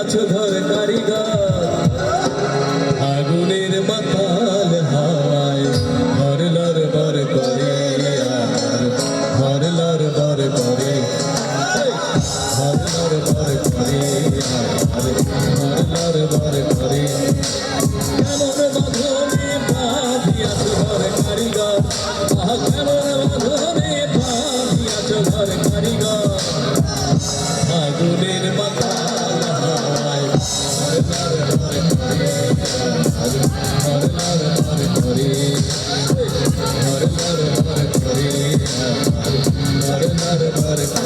আছো ধর কারিগর আগুনের মাতাল হাওয়ায় ঘর লর বর করে ঘর লর বর করে ঘর লর বর করে ঘর লর বর করে। কেমন বাঁধন everybody.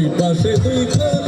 দুই পাশে দুই